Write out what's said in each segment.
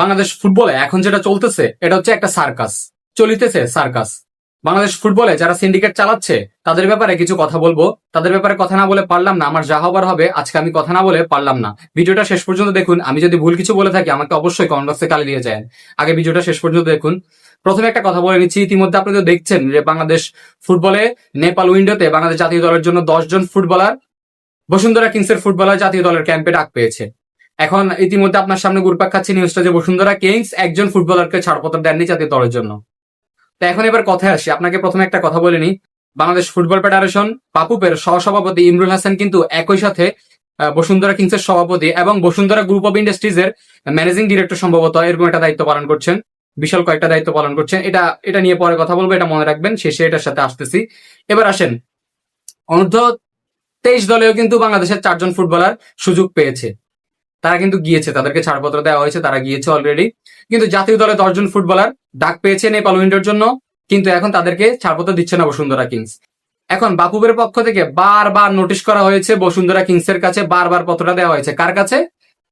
বাংলাদেশ ফুটবলে এখন যেটা চলতেছে, এটা হচ্ছে একটা সার্কাস। চলিতেছে সার্কাস। বাংলাদেশ ফুটবলে যারা সিন্ডিকেট চালাচ্ছে, তাদের ব্যাপারে কিছু কথা বলব। তাদের ব্যাপারে কথা না বলে পারলাম না, আমার যা হবার হবে, আজকে আমি কথা না বলে পারলাম না। ভিডিওটা শেষ পর্যন্ত দেখুন। আমি যদি ভুল কিছু বলে থাকি, আমাকে অবশ্যই কমেন্ট বক্সে গালি দিয়ে যায় আগে ভিডিওটা শেষ পর্যন্ত দেখুন। প্রথমে একটা কথা বলে নিচ্ছি, ইতিমধ্যে আপনি তো দেখছেন যে বাংলাদেশ ফুটবলে, নেপাল উইন্ডোতে বাংলাদেশ জাতীয় দলের জন্য দশ জন ফুটবলার, বসুন্ধরা কিংসের ফুটবলার জাতীয় দলের ক্যাম্পে ডাক পেয়েছে। এখন ইতিমধ্যে আপনার সামনে ঘুরপাক খাচ্ছে নিউজটা যে বসুন্ধরা কিংস একজন ফুটবলারকে ছাড়পত্র দেননি জাতীয় দলের জন্য। তো এখন এবার কথায় আসি। আপনাকে প্রথমে একটা কথা বলে নি বাংলাদেশ ফুটবল ফেডারেশন পাপুপের সহসভাপতি ইমরুল হাসান কিন্তু একই সাথে বসুন্ধরা কিংসের সভাপতি এবং বসুন্ধরা গ্রুপ অফ ইন্ডাস্ট্রিজ এর ম্যানেজিং ডিরেক্টর সম্ভবত এরকম একটা দায়িত্ব পালন করছেন। বিশাল কয়েকটা দায়িত্ব পালন করছেন। এটা এটা নিয়ে পরে কথা বলব, এটা মনে রাখবেন। শেষে এটার সাথে আসতেছি। এবার আসেন। অনূর্ধ্ব তেইশ দলেও কিন্তু বাংলাদেশের চারজন ফুটবলার সুযোগ পেয়েছে। তারা কিন্তু গিয়েছে, তাদেরকে ছাড়পত্র দেওয়া হয়েছে, তারা গিয়েছে অলরেডি কিন্তু জাতীয় দলে দশজন ফুটবলার ডাক পেয়েছে নেপাল উইন্ডোর জন্য, কিন্তু এখন তাদেরকে ছাড়পত্র দিচ্ছে না বসুন্ধরা কিংস। এখন বাপুবের পক্ষ থেকে বারবার নোটিশ করা হয়েছে বসুন্ধরা কিংস এর কাছে, বারবার পত্রটা দেওয়া হয়েছে। কার কাছে?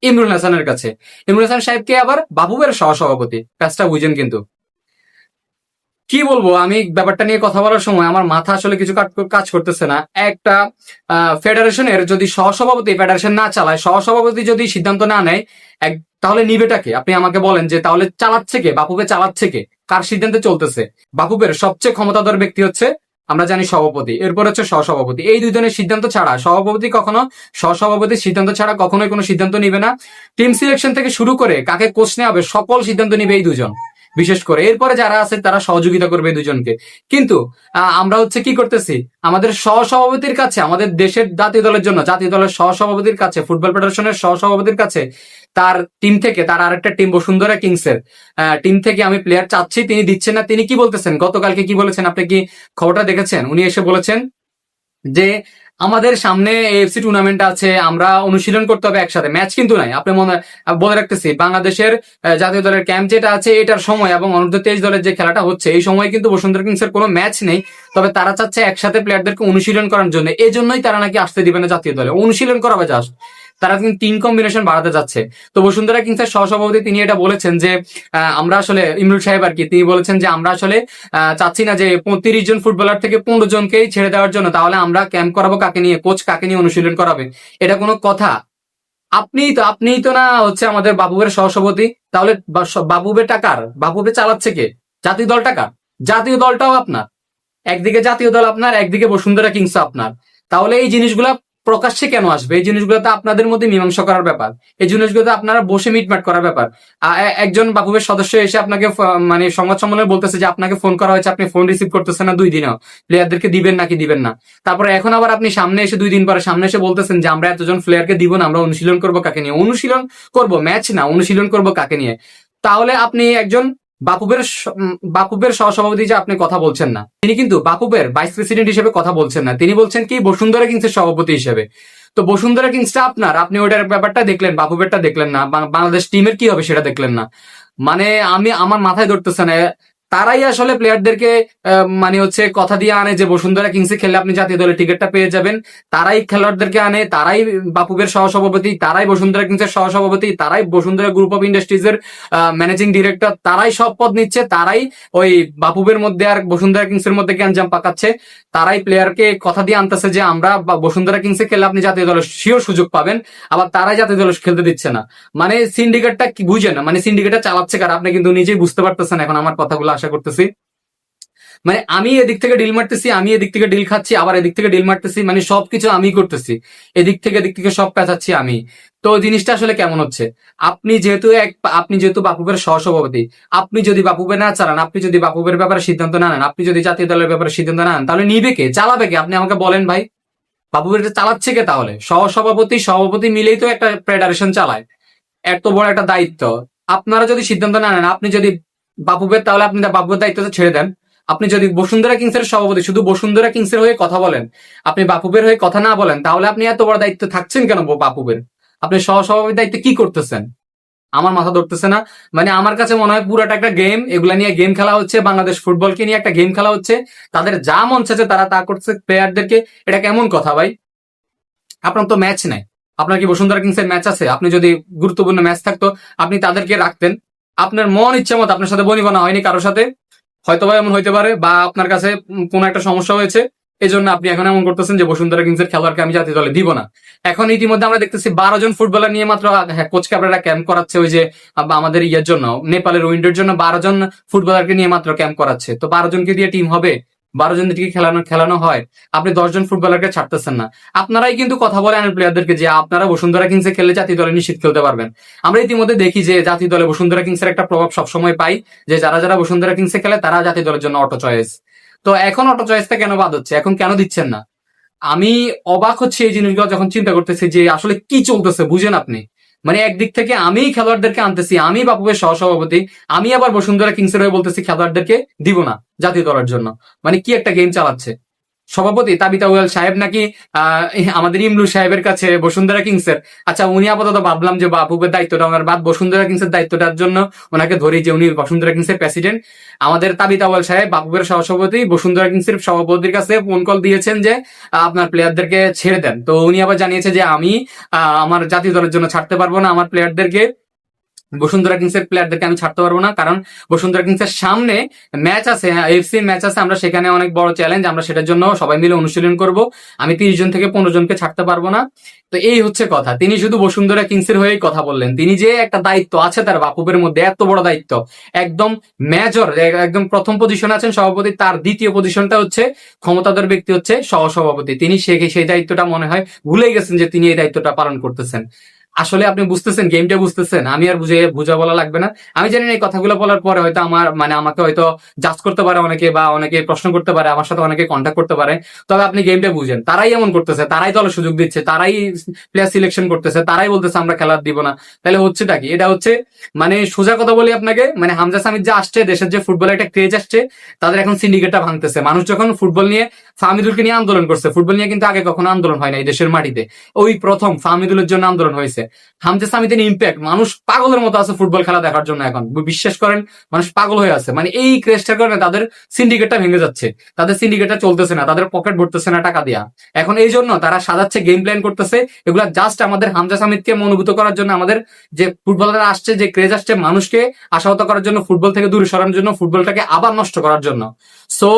ইমরুল হাসানের কাছে। ইমরুল হাসান সাহেবকে আবার বাপুবের সহসভাপতি, কাজটা বুঝেন কিন্তু। কি বলব, আমি ব্যাপারটা নিয়ে কথা বলার সময় আমার মাথা আসলে কিছু কাজ করতেছে না। একটা ফেডারেশনের যদি সহসভাপতি ফেডারেশন না চালায়, সহসভাপতি যদি সিদ্ধান্ত না নেয়, এক, তাহলে নিবেটাকে আপনি আমাকে বলেন যে তাহলে চালাচ্ছে কে? বাপুকে চালাচ্ছে কে? কার সিদ্ধান্তে চলতেছে? বাপুবের সবচেয়ে ক্ষমতাধর ব্যক্তি হচ্ছে, আমরা জানি সভাপতি। এরপর হচ্ছে সহসভাপতি। এই দুজনের সিদ্ধান্ত ছাড়া সভাপতি কখনো, সহসভাপতির সিদ্ধান্ত ছাড়া কখনোই কোনো সিদ্ধান্ত নিবে না। টিম সিলেকশন থেকে শুরু করে কাকে কোচ নেওয়া হবে, সকল সিদ্ধান্ত নিবে এই দুজন। বিশেষ করে। এরপরে যারা আছে, তারা সহযোগিতা করবে দুজনকে। কিন্তু আমরা হচ্ছে কি করতেছি? আমাদের সহসভাপতির কাছে, আমাদের দেশের জাতীয় দলের জন্য, জাতীয় দলের সহসভাপতির কাছে, ফুটবল ফেডারেশনের সহসভাপতির কাছে, তার টিম থেকে, তার আরেকটা টিম বসুন্ধরা কিংসের টিম থেকে আমি প্লেয়ার চাচ্ছি, তিনি দিচ্ছেন না, তিনি কি বলতেছেন? গতকালকে কি বলেছেন? আপনি কি খবরটা দেখেছেন? উনি এসে বলেছেন যে আমাদের সামনে এফসি টুর্নামেন্ট আছে, আমরা অনুশীলন করতে হবে একসাথে। ম্যাচ কিন্তু নাই। আপনি মনে, বলে রাখতেছি, বাংলাদেশের জাতীয় দলের ক্যাম্প যেটা আছে, এটার সময় এবং অনূর্ধ্ব তেইশ দলের যে খেলাটা হচ্ছে, এই সময় কিন্তু বসুন্ধরা কিংসের কোনো ম্যাচ নেই। তবে তারা চাচ্ছে একসাথে প্লেয়ারদেরকে অনুশীলন করার জন্য। এই জন্যই তারা নাকি আসতে দিবে না জাতীয় দলে। অনুশীলন করা করাবে জাস্ট তারা কিন্তু টিম কম্বিনেশন বাড়াতে যাচ্ছে। তো বসুন্ধরা কিংসের সহসভাপতি তিনি এটা বলেছেন যে আমরা আসলে ইমরুল সাহেব আর কি, তিনি বলেছেন যে আমরা আসলে চাচ্ছি না যে তিরিশ জন ফুটবলার থেকে পনেরো জনকেই ছেড়ে দেওয়ার জন্য, তাহলে আমরা ক্যাম্প করাবো কাকে নিয়ে কোচ কাকে নিয়ে অনুশীলন করাবে। এটা কোনো কথা। আপনিই তো আপনিই তো না হচ্ছে আমাদের বাবুবের সহসভাপতি। তাহলে বাবুবে টাকার বাবুবে চালাচ্ছে কে? জাতীয় দল টাকা জাতীয় দলটাও আপনার। একদিকে জাতীয় দল আপনার, একদিকে বসুন্ধরা কিংস আপনার। তাহলে এই জিনিসগুলা প্রকাশ্যে কেন আসবে? এই জিনিসগুলো তো আপনাদের মধ্যে মীমাংসা করার ব্যাপার। এই জিনিসগুলো তো আপনারা বসে মিটমাট করার ব্যাপার। একজন বাবুবের সদস্য এসে আপনাকে মানে সংবাদ সম্মেলনে বলতেছে যে, আপনাকে ফোন করা হয়েছে, আপনি ফোন রিসিভ করতেছেন না দুই দিনও। প্লেয়ারদেরকে দিবেন নাকি দিবেন না? তারপরে এখন আবার আপনি সামনে এসে, দুই দিন পরে সামনে এসে বলতেছেন যে, আমরা এতজন প্লেয়ারকে দিব না, আমরা অনুশীলন করব কাকে নিয়ে? অনুশীলন করব ম্যাচ না, অনুশীলন করব কাকে নিয়ে? তাহলে আপনি একজন বাপুবের বাপুবের সহসভাপতি যে আপনি কথা বলছেন না, তিনি কিন্তু বাপুবের ভাইস প্রেসিডেন্ট হিসেবে কথা বলছেন না। তিনি বলছেন কি, বসুন্ধরা কিংসের সভাপতি হিসেবে। তো বসুন্ধরা কিংসটা আপনার, আপনি ওইটার ব্যাপারটা দেখলেন, বাপুবেরটা দেখলেন না বাংলাদেশ টিমের কি হবে সেটা দেখলেন না। মানে আমি, আমার মাথায় ধরতেছে না তারাই আসলে প্লেয়ারদেরকে মানে হচ্ছে কথা দিয়ে আনে যে বসুন্ধরা কিংসে খেললে আপনি জাতীয় দলের টিকিটটা পেয়ে যাবেন। তারাই খেলোয়াড়দেরকে আনে, তারাই বাপুবের সহসভাপতি, তারাই বসুন্ধরা কিংসের সহসভাপতি, তারাই বসুন্ধরা গ্রুপ অফ ইন্ডাস্ট্রিজ এর ম্যানেজিং ডিরেক্টর তারাই সব পদ নিচ্ছে, তারাই ওই বাপুবের মধ্যে আর বসুন্ধরা কিংস এর মধ্যে গ্যাঞ্জাম পাকাচ্ছে। তারাই প্লেয়ারকে কথা দিয়ে আনতেছে যে আমরা বসুন্ধরা কিংসে খেলে আপনি জাতীয় দলের শিওর সুযোগ পাবেন, আবার তারাই জাতীয় দলে খেলতে দিচ্ছে না। মানে সিন্ডিকেটটা কি বুঝে না মানে সিন্ডিকেটটা চালাচ্ছে কার? আপনি কিন্তু নিজেই বুঝতে পারতেছেন এখন আমার কথাগুলো আশা করতেছি। মানে আমি এদিক থেকে ডিল মারতেছি, আমি এদিক থেকে ডিল খাচ্ছি, আবার এদিক থেকে ডিল মারতেছি মানে সবকিছু আমি করতেছি। এদিক থেকে এদিক থেকে সব পেঁচাচ্ছি আমি। তো জিনিসটা আসলে কেমন হচ্ছে? আপনি যেহেতু এক, আপনি যেহেতু বাপুবের সহসভাপতি, আপনি যদি বাপুবে না চালান, আপনি যদি বাপুবের ব্যাপারে সিদ্ধান্ত না নেন, আপনি যদি জাতীয় দলের ব্যাপারে সিদ্ধান্ত না নেন, তাহলে নিবে কে? চালাবে কে? আপনি আমাকে বলেন ভাই। বাপুবের চালাচ্ছে কে তাহলে? সহসভাপতি, সভাপতি মিলেই তো একটা ফেডারেশন চালায়। এত বড় একটা দায়িত্ব। আপনারা যদি সিদ্ধান্ত না নেন, আপনি যদি বাপুবের তাহলে আপনি বাপুবের দায়িত্বটা ছেড়ে দেন। আপনি যদি বসুন্ধরা কিংসের সভাপতি, শুধু বসুন্ধরা কিংসের হয়ে কথা বলেন, আপনি বাপুবের হয়ে কথা না বলেন, তাহলে আপনি এত বড় দায়িত্ব থাকছেন কেন বাপুবের আপনি সহসভাপতির দায়িত্ব কি করতেছেন? আমার মাথা ধরতেছে না। মানে আমার কাছে মনে হয় পুরাটা একটা গেম এগুলা নিয়ে গেম খেলা হচ্ছে, বাংলাদেশ ফুটবলকে নিয়ে একটা গেম খেলা হচ্ছে। তাদের যা মন চাচ্ছে তারা তা করছে। প্লেয়ারদেরকে এটা কেমন কথা ভাই? আপনার তো ম্যাচ নাই। আপনার কি বসুন্ধরা কিংসের ম্যাচ আছে? আপনি যদি গুরুত্বপূর্ণ ম্যাচ থাকতো, আপনি তাদেরকে রাখতেন। আপনার মন ইচ্ছা মতো আপনার সাথে বনিবনা হয়নি কারোর সাথে। হয়তো বা এমন হইতে পারে বা আপনার কাছে কোন একটা সমস্যা হয়েছে এই জন্য আপনি এখন এমন করতেছেন যে বসুন্ধরা কিংসের খেলোয়াড়কে আমি জাতীয় দলে দিব না। এখন ইতিমধ্যে আমরা দেখতেছি বারো জন ফুটবলার নিয়ে মাত্র হ্যাঁ, কোচ ক্যাবরেরা ক্যাম্প করাচ্ছে ওই যে আমাদের ইয়ের জন্য নেপালের উইন্ডোর জন্য বারো জন ফুটবলারকে নিয়ে মাত্র ক্যাম্প করাচ্ছে। তো বারো জনকে দিয়ে টিম হবে? বারো জন দিয়ে খেলানো খেলানো হয়। আপনি দশজন ফুটবলারকে ছাড়তেছেন না। আপনারাই কিন্তু কথা বলে আনেন প্লেয়ারদেরকে যে আপনারা বসুন্ধরা কিংসে খেলে জাতীয় দলে নিশ্চিত খেলতে পারবেন। আমরা ইতিমধ্যে দেখি যে জাতীয় দলে বসুন্ধরা কিংসের একটা প্রভাব সবসময় পাই, যে যারা যারা বসুন্ধরা কিংসে খেলে তারা জাতীয় দলের জন্য অটো চয়েস তো এখন অটো চয়েসটা কেন বাদ হচ্ছে? এখন কেন দিচ্ছেন না? আমি অবাক হচ্ছে এই জিনিসগুলো যখন চিন্তা করতেছি যে আসলে কি চলতেছে, বুঝেন আপনি। মানে একদিক থেকে আমি খেলোয়াড়দেরকে আনতেছি, আমি বাপুবের সহসভাপতি, আমি আবার বসুন্ধরা কিংসের হয়ে বলতেছি খেলোয়াড়দেরকে দিব না জাতীয় দলের জন্য। মানে কি একটা গেম চালাচ্ছে। সভাপতি তাবিতা উয়াল সাহেব নাকি আমাদের ইমরু সাহেবের কাছে বসুন্ধরা কিংসের আচ্ছা উনি আপাতত ভাবলাম যে বাপুবের দায়িত্বটা ওনার বাদ বসুন্ধরা কিংসের দায়িত্বটার জন্য ওনাকে ধরি যে উনি বসুন্ধরা কিংসের প্রেসিডেন্ট আমাদের তাবিতা উয়াল সাহেব বাপুবের সহসভাপতি, বসুন্ধরা কিংসের সভাপতির কাছে ফোন কল দিয়েছেন যে আপনার প্লেয়ারদেরকে ছেড়ে দেন। তো উনি আবার জানিয়েছে যে আমি আমার জাতীয় দলের জন্য ছাড়তে পারব না, আমার প্লেয়ারদেরকে বসুন্ধরা কিংসের প্লেয়ারদেরকে আমি ছাড়তে পারব না, কারণ বসুন্ধরা কিংসের সামনে ম্যাচ আছে এফসি ম্যাচ আছে, আমরা সেখানে অনেক বড় চ্যালেঞ্জ আমরা সেটার জন্য সবাই মিলে অনুশীলন করব। আমি তিরিশ জন থেকে পনেরো জনকে ছাড়তে পারব না। তো এই হচ্ছে কথা, তিনি শুধু বসুন্ধরা কিংসের হয়েই কথা বললেন। তিনি যে একটা দায়িত্ব আছে তার বাপুবের মধ্যে, এত বড় দায়িত্ব। একদম মেজর একদম প্রথম পজিশনে আছেন সভাপতি, তার দ্বিতীয় পজিশনটা হচ্ছে ক্ষমতাধর ব্যক্তি হচ্ছে সহসভাপতি। তিনি সেই দায়িত্বটা মনে হয় ভুলেই গেছেন যে তিনি এই দায়িত্বটা পালন করতেছেন। আসলে আপনি বুঝতেছেন গেমটা বুঝতেছেন। আমি আর বুঝে বুঝা বলা লাগবে না। আমি জানি না এই কথাগুলো বলার পরে হয়তো আমার মানে আমাকে হয়তো জাজ করতে পারে অনেকে বা অনেকে প্রশ্ন করতে পারে, আমার সাথে অনেকে কন্ট্যাক্ট করতে পারে। তবে আপনি গেমটা বুঝেন। তারাই এমন করতেছে, তারাই দলে সুযোগ দিচ্ছে, তারাই প্লেয়ার সিলেকশন করতেছে, তারাই বলতেছে, আমরা খেলার দিব না। তাহলে হচ্ছেটা কি? এটা হচ্ছে মানে সোজা কথা বলি আপনাকে মানে হামজা সামিদ যে আসছে, দেশের যে ফুটবলে একটা ক্রেজ আসছে, তাদের এখন সিন্ডিকেটটা ভাঙতেছে। মানুষ যখন ফুটবল নিয়ে ফামিদুলকে নিয়ে আন্দোলন করছে, ফুটবল নিয়ে কিন্তু আগে কখনো আন্দোলন হয় না এই দেশের মাটিতে। ওই প্রথম ফামিদুলের জন্য আন্দোলন হয়েছে। হামজা সামিদের ইম্প্যাক্ট মানুষ পাগলের মতো আছে ফুটবল খেলা দেখার জন্য এখন। বিশ্বাস করেন, মানুষ পাগল হয়ে আছে। মানে এই ক্রেজটার কারণে তাদের সিন্ডিকেটটা ভেঙে যাচ্ছে। তাদের সিন্ডিকেটটা চলতেছে না, তাদের পকেট ভরতেছে না টাকা দিয়া। এখন এই জন্য তারা সাজাচ্ছে গেম প্ল্যান করতেছে। এগুলা জাস্ট আমাদের হামজা সামিদকে মনোভূত করার জন্য আমাদের যে ফুটবলাররা আসছে, যে ক্রেজ আসছে, মানুষকে আশাহত করার জন্য ফুটবল থেকে দূরে সরানোর জন্য ফুটবলটাকে আবার নষ্ট করার জন্য। সো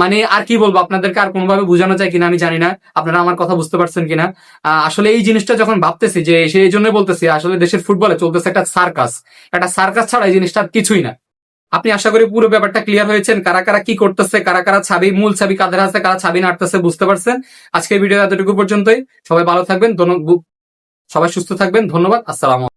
মানে আর কি বলব, আপনাদেরকে আর কোনোভাবে বোঝানো যায় কিনা আমি জানি না। আপনারা আমার কথা বুঝতে পারছেন কিনা। আসলে এই জিনিসটা যখন ভাবতেছি যে সেই জন্য বলতেছি, আসলে দেশের ফুটবলে চলতেছে একটা সার্কাস একটা সার্কাস ছাড়া এই জিনিসটা কিছুই না। আপনি আশা করি পুরো ব্যাপারটা ক্লিয়ার হয়েছেন। কারা কারা কি করতেছে, কারা কারা ছাবি, মূল ছাবি কাদের আছে কারা ছাবি নাড়তেছে বুঝতে পারছেন? আজকের ভিডিও এতটুকু পর্যন্তই। সবাই ভালো থাকবেন সবাই সুস্থ থাকবেন, ধন্যবাদ, আসসালাম